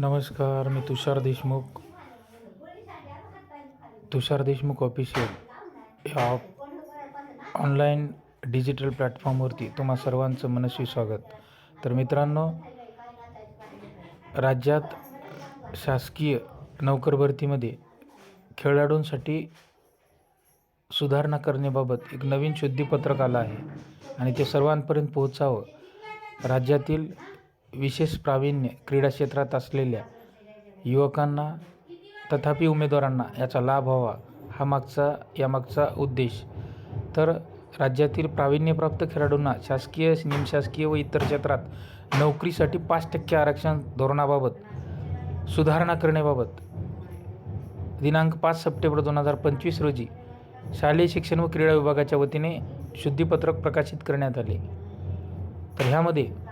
नमस्कार मी तुषार देशमुख. तुषार देशमुख ऑफिशियल या ऑनलाईन डिजिटल प्लॅटफॉर्मवरती तुम्हा सर्वांचं मनस्वी स्वागत. तर मित्रांनो राज्यात शासकीय नोकर भरतीमध्ये खेळाडूंसाठी सुधारणा करण्याबाबत एक नवीन शुद्धीपत्रक आलं आहे आणि ते सर्वांपर्यंत पोहोचावं. राज्यातील विशेष प्रावीण्य क्रीडा क्षेत्रात असलेल्या युवकांना तथापि उमेदवारांना याचा लाभ व्हावा हा मागचा यामागचा उद्देश. तर राज्यातील प्रावीण्यप्राप्त खेळाडूंना शासकीय निमशासकीय व इतर क्षेत्रात नोकरीसाठी पाच टक्के आरक्षण धोरणाबाबत सुधारणा करण्याबाबत दिनांक पाच सप्टेंबर दोन हजार पंचवीस रोजी शालेय शिक्षण व क्रीडा विभागाच्या वतीने शुद्धीपत्रक प्रकाशित करण्यात आले. तर ह्यामध्ये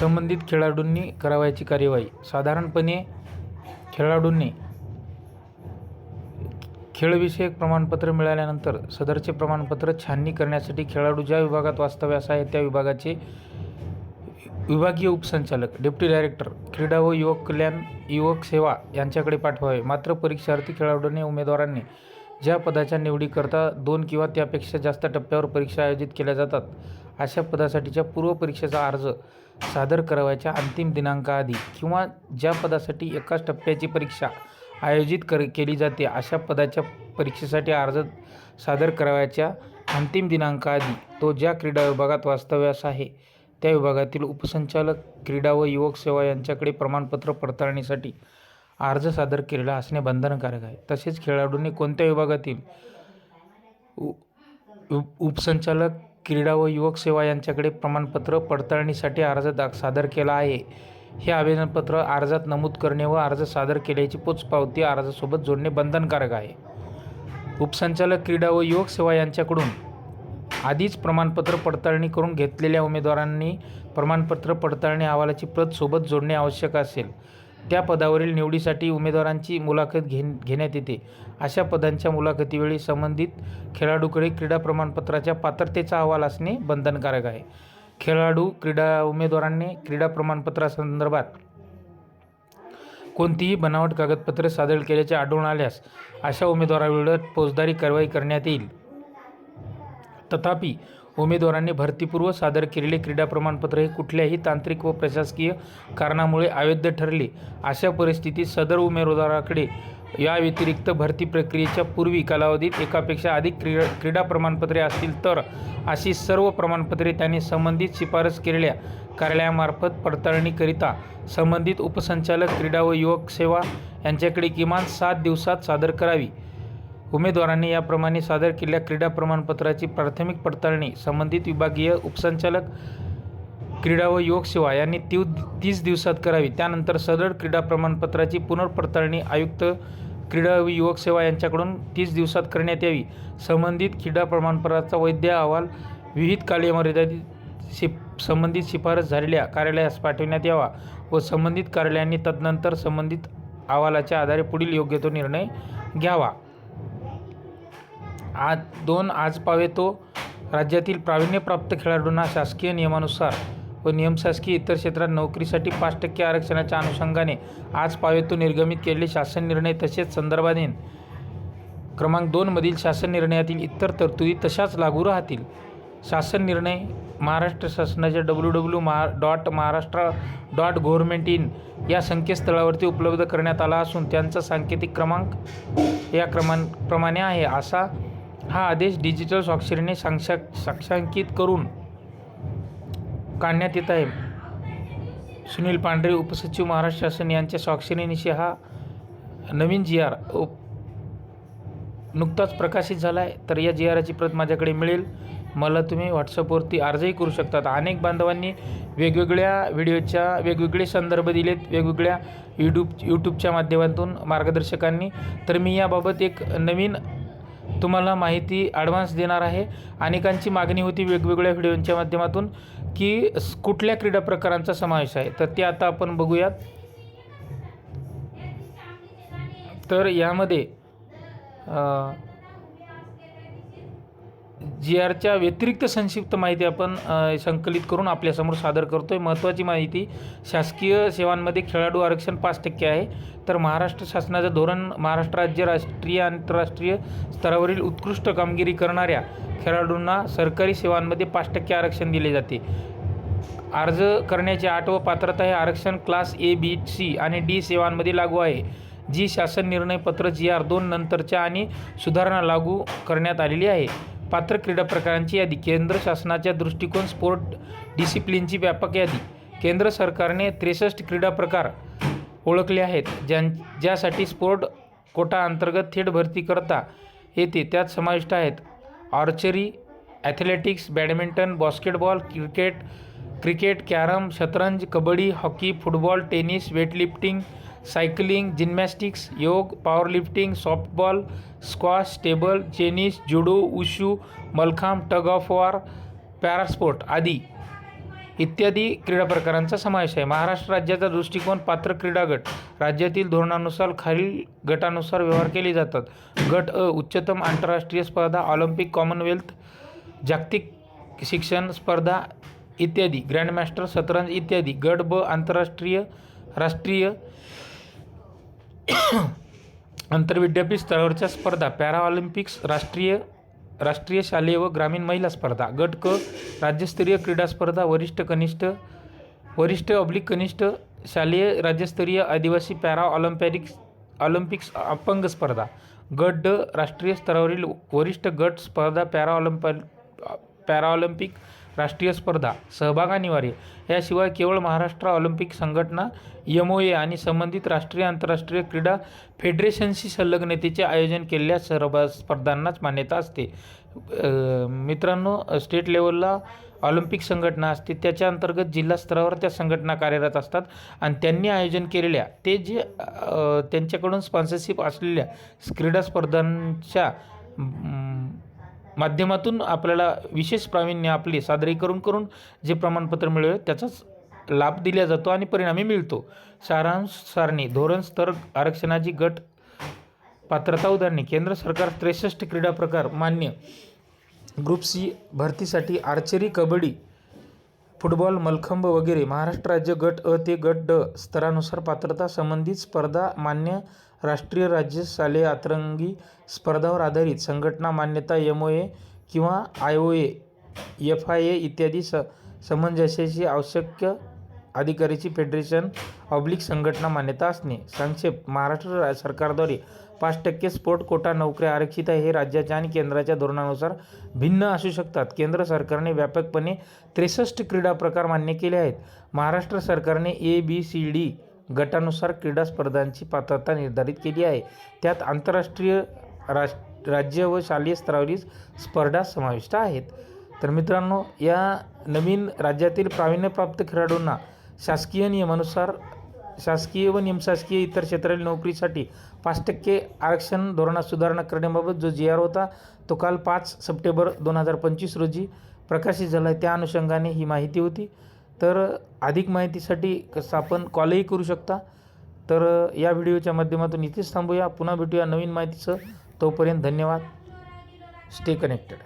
संबंधित खेळाडूंनी करावयाची कार्यवाही. साधारणपणे खेळाडूंनी खेळविषयक प्रमाणपत्र मिळाल्यानंतर सदरचे प्रमाणपत्र छाननी करण्यासाठी खेळाडू ज्या विभागात वास्तव्यास आहे त्या विभागाचे विभागीय उपसंचालक डेप्टी डायरेक्टर क्रीडा व युवक कल्याण युवक सेवा यांच्याकडे पाठवावे. मात्र परीक्षार्थी खेळाडूंनी उमेदवारांनी ज्या पदाच्या निवडीकरता दोन किंवा त्यापेक्षा जास्त टप्प्यावर परीक्षा आयोजित केल्या जातात अशा पदासाठीच्या पूर्व परीक्षेचा अर्ज सादर करावयाच्या अंतिम दिनांकाआधी किंवा ज्या पदासाठी एकाच टप्प्याची परीक्षा आयोजित कर केली जाते अशा पदाच्या परीक्षेसाठी अर्ज सादर करावयाच्या अंतिम दिनांकाआधी तो ज्या क्रीडा विभागात वास्तव्यास आहे त्या विभागातील उपसंचालक क्रीडा व युवक सेवा यांच्याकडे प्रमाणपत्र पडताळणीसाठी अर्ज सादर केलेला असणे बंधनकारक आहे. तसेच खेळाडूंनी कोणत्या विभागातील उ उपसंचालक क्रीडा व युवक सेवा यांच्याकडे प्रमाणपत्र पडताळणीसाठी अर्ज दाख सादर केला आहे. हे आवेदनपत्र अर्जात नमूद करणे व अर्ज सादर केल्याची पोचपावती अर्जासोबत जोडणे बंधनकारक आहे. उपसंचालक क्रीडा व युवक सेवा यांच्याकडून आधीच प्रमाणपत्र पडताळणी करून घेतलेल्या उमेदवारांनी प्रमाणपत्र पडताळणी अहवालाची प्रत सोबत जोडणे आवश्यक असेल. त्या पदावरील निवडीसाठी उमेदवारांची मुलाखत घे घेण्यात येते. अशा पदांच्या मुलाखतीवेळी संबंधित खेळाडूकडे क्रीडा प्रमाणपत्राच्या पात्रतेचा अहवाल असणे बंधनकारक आहे. खेळाडू क्रीडा उमेदवारांनी क्रीडा प्रमाणपत्रासंदर्भात कोणतीही बनावट कागदपत्रे सादर केल्याचे आढळून आल्यास अशा उमेदवाराविरोधात फौजदारी कारवाई करण्यात येईल. तथापि उमेदवारांनी भरतीपूर्व सादर केलेले क्रीडा प्रमाणपत्र हे कुठल्याही तांत्रिक व प्रशासकीय कारणामुळे अवैध ठरले. अशा परिस्थितीत सदर उमेदवाराकडे या व्यतिरिक्त भरती प्रक्रियेच्या पूर्वी कालावधीत एकापेक्षा अधिक क्रीडा क्रीडा प्रमाणपत्रे असतील तर अशी सर्व प्रमाणपत्रे त्यांनी संबंधित शिफारस केलेल्या कार्यालयामार्फत पडताळणीकरिता संबंधित उपसंचालक क्रीडा व युवक सेवा यांच्याकडे किमान सात दिवसात सादर करावी. उमेदवारांनी याप्रमाणे सादर केलेल्या क्रीडा प्रमाणपत्राची प्राथमिक पडताळणी संबंधित विभागीय उपसंचालक क्रीडा व युवक सेवा यांनी तीव तीस दिवसात करावी. त्यानंतर सदर क्रीडा प्रमाणपत्राची पुनर्पडताळणी आयुक्त क्रीडा व युवक सेवा यांच्याकडून तीस दिवसात करण्यात यावी. संबंधित क्रीडा प्रमाणपत्राचा वैद्य अहवाल विविध कालमर्यादित शिफ संबंधित शिफारस झालेल्या कार्यालयास पाठविण्यात यावा व संबंधित कार्यालयांनी तदनंतर संबंधित अहवालाच्या आधारे पुढील योग्य तो निर्णय घ्यावा. आज दोन आज पावेतो राज्यातील प्रावीण्यप्राप्त खेळाडूंना शासकीय नियमानुसार व नियमशासकीय इतर क्षेत्रात नोकरीसाठी पाच टक्के आरक्षणाच्या अनुषंगाने आज पावेतो निर्गमित केलेले शासन निर्णय तसेच संदर्भाधीन क्रमांक दोनमधील शासन निर्णयातील इतर तरतुदी तशाच लागू राहतील. शासन निर्णय महाराष्ट्र शासनाच्या W W Maha dot Maharashtra dot government in या संकेतस्थळावरती उपलब्ध करण्यात आला असून त्यांचा सांकेतिक क्रमांक या क्रमां प्रमाणे आहे. असा हा आदेश डिजिटल स्वाक्षरीने सांक्षा साक्षांकित करून काढण्यात येत आहे. सुनील पांढरे उपसचिव महाराष्ट्र शासन यांच्या स्वाक्षरीनिशी हा नवीन जी आर नुकताच प्रकाशित झाला आहे तर या जी आरची प्रत माझ्याकडे मिळेल. मला तुम्ही व्हॉट्सअपवरती अर्जही करू शकतात. अनेक बांधवांनी वेगवेगळ्या व्हिडिओच्या वेगवेगळे संदर्भ दिलेत. वेगवेगळ्या यूट्यूब यूट्यूबच्या माध्यमातून मार्गदर्शकांनी. तर मी याबाबत एक नवीन तुम्हाला माहिती ॲडव्हान्स देणार आहे. अनेकांची मागणी होती वेगवेगळ्या व्हिडिओंच्या माध्यमातून की कुठल्या क्रीडा प्रकारांचा समावेश आहे. तर ते आता आपण बघूयात. तर यामध्ये जी आरच्या व्यतिरिक्त संक्षिप्त माहिती आपण संकलित करून आपल्यासमोर सादर करतो आहे महत्त्वाची माहिती शासकीय सेवांमध्ये खेळाडू आरक्षण पाच टक्के आहे. तर महाराष्ट्र शासनाचं धोरण महाराष्ट्र राज्य राष्ट्रीय आंतरराष्ट्रीय स्तरावरील उत्कृष्ट कामगिरी करणाऱ्या खेळाडूंना सरकारी सेवांमध्ये पाच टक्के आरक्षण दिले जाते. अर्ज करण्याची आठ व पात्रता हे आरक्षण क्लास ए बी सी आणि डी सेवांमध्ये लागू आहे जी शासन निर्णय पत्र जी आर दोन नंतरच्या आणि सुधारणा लागू करण्यात आलेली आहे. पात्र क्रीडा प्रकारांची यादी. केंद्र शासनाच्या दृष्टिकोन स्पोर्ट डिसिप्लिनची व्यापक यादी. केंद्र सरकारने त्रेसष्ट क्रीडा प्रकार ओळखले आहेत ज्यां ज्यासाठी स्पोर्ट कोटा अंतर्गत थेट भरती करता येते. त्यात समाविष्ट आहेत archery athletics badminton basketball cricket cricket carrom शतरंज kabaddi hockey football tennis weightlifting cycling gymnastics योग powerlifting softball squash table tennis judo wushu mallakhamb tug of war parasport आदी इत्यादी क्रीडा प्रकारांचा समावेश आहे. महाराष्ट्र राज्याचा दृष्टिकोन पात्र क्रीडा गट राज्यातील धोरणानुसार खालील गटानुसार व्यवहार केले जातात. गट अ उच्चतम आंतरराष्ट्रीय स्पर्धा ऑलिम्पिक कॉमनवेल्थ जागतिक शिक्षण स्पर्धा इत्यादी ग्रँडमास्टर शतरंज इत्यादी. गट ब आंतरराष्ट्रीय राष्ट्रीय आंतरविद्यापीठ स्तरावरच्या स्पर्धा पॅराऑलिम्पिक्स राष्ट्रीय राष्ट्रीय शालेय व ग्रामीण महिला स्पर्धा गट क राज्यस्तरीय क्रीडा स्पर्धा वरिष्ठ कनिष्ठ वरिष्ठ ऑब्लिक कनिष्ठ शालेय राज्यस्तरीय आदिवासी पॅरा ऑलिम्पॅडिक्स ऑलिम्पिक्स अपंग स्पर्धा गट ड राष्ट्रीय स्तरावरील वरिष्ठ गट स्पर्धा पॅरा ऑलिम्पॅ पॅराऑलिम्पिक राष्ट्रीय स्पर्धा सहभाग अनिवार्य याशिवाय केवळ महाराष्ट्र ऑलिम्पिक संघटना एम ओ ए आणि संबंधित राष्ट्रीय आंतरराष्ट्रीय क्रीडा फेडरेशनशी संलग्नतेचे आयोजन केलेल्या सर्व स्पर्धांनाच मान्यता असते. मित्रांनो स्टेट लेवलला ऑलिम्पिक संघटना असते त्याच्या अंतर्गत जिल्हा स्तरावर त्या संघटना कार्यरत असतात आणि त्यांनी आयोजन केलेल्या ते जे त्यांच्याकडून स्पॉन्सरशिप असलेल्या क्रीडा स्पर्धांच्या माध्यमातून आपल्याला विशेष प्रावीण्य आपले सादरीकरण करून जे प्रमाणपत्र मिळेल त्याचाच लाभ दिला जातो आणि परिणामी मिळतो. सारांश सारणी धोरण स्तर आरक्षणाची गट पात्रता उदाहरणे केंद्र सरकार त्रेसष्ट क्रीडा प्रकार मान्य. ग्रुप सी भरतीसाठी आर्चरी कबड्डी फुटबॉल मलखंब वगैरे महाराष्ट्र राज्य गट अ ते गट ड स्तरानुसार पात्रता संबंधित स्पर्धा मान्य राष्ट्रीय राज्य शालेय अतरंगी स्पर्धावर आधारित संघटना मान्यता एम ओ ए किंवा I O A F I A इत्यादी स समंजस्याची आवश्यक अधिकारीची फेडरेशन ऑब्लिक संघटना मान्यता असणे. संक्षेप महाराष्ट्र सरकारद्वारे पाच टक्के स्पोर्ट कोटा नोकऱ्या आरक्षित आहे हे राज्याच्या आणि केंद्राच्या धोरणानुसार भिन्न असू शकतात. केंद्र सरकारने व्यापकपणे त्रेसष्ट क्रीडा प्रकार मान्य केले आहेत. महाराष्ट्र सरकारने ए बी सी डी गटानुसार क्रीडा स्पर्धांची पात्रता निर्धारित केली आहे. त्यात आंतरराष्ट्रीय राज राज्य व शालेय स्तरावरील स्पर्धा समाविष्ट आहेत. तर मित्रांनो या नवीन राज्यातील प्रावीण्यप्राप्त खेळाडूंना शासकीय नियमानुसार शासकीय व निमशासकीय इतर क्षेत्रातील नोकरीसाठी पाच टक्के आरक्षण धोरणात सुधारणा करण्याबाबत जो जी आर होता तो काल पाच सप्टेंबर दोन हजार पंचवीस रोजी प्रकाशित झाला. आहे त्या अनुषंगाने ही माहिती होती. तर अधिक माहितीसाठी कसं आपण कॉलही करू शकता. तर या व्हिडिओच्या माध्यमातून इथेच थांबूया. पुन्हा भेटूया नवीन माहितीचं. तोपर्यंत धन्यवाद. Stay connected